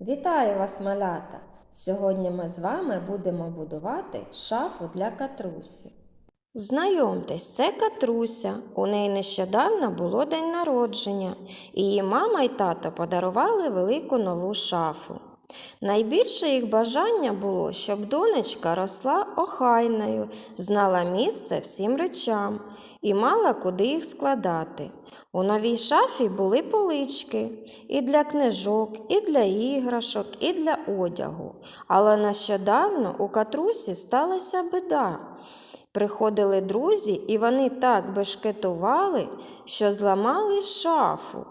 Вітаю вас, малята! Сьогодні ми з вами будемо будувати шафу для катрусі. Знайомтесь, це Катруся. У неї нещодавно було день народження, її мама і тато подарували велику нову шафу. Найбільше їх бажання було, щоб донечка росла охайною, знала місце всім речам і мала куди їх складати. У новій шафі були полички і для книжок, і для іграшок, і для одягу. Але нещодавно у катрусі сталася бида. Приходили друзі, і вони так бешкетували, що зламали шафу.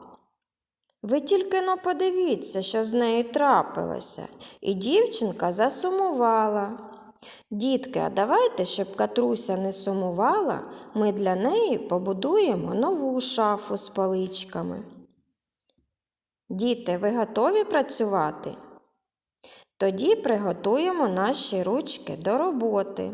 Ви тільки но подивіться, що з нею трапилося, і дівчинка засумувала. Дітки, а давайте, щоб Катруся не сумувала, ми для неї побудуємо нову шафу з поличками. Діти, ви готові працювати? Тоді приготуємо наші ручки до роботи.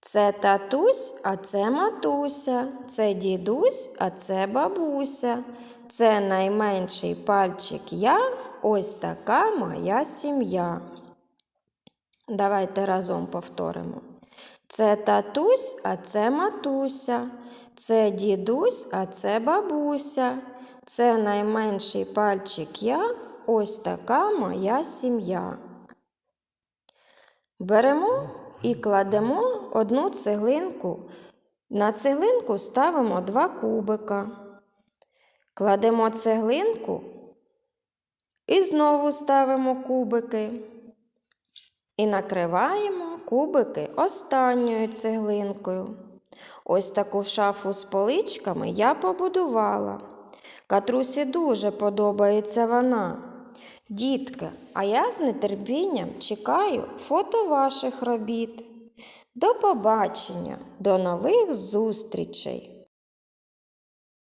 Це татусь, а це матуся, це дідусь, а це бабуся. Це найменший пальчик я, ось така моя сім'я. Давайте разом повторимо. Це татусь, а це матуся, це дідусь, а це бабуся. Це найменший пальчик я, ось така моя сім'я. Беремо і кладемо одну цеглинку. На цеглинку ставимо два кубика. Кладемо цеглинку і знову ставимо кубики. І накриваємо кубики останньою цеглинкою. Ось таку шафу з поличками я побудувала. Катрусі дуже подобається вона. Дітки, а я з нетерпінням чекаю фото ваших робіт. До побачення, до нових зустрічей!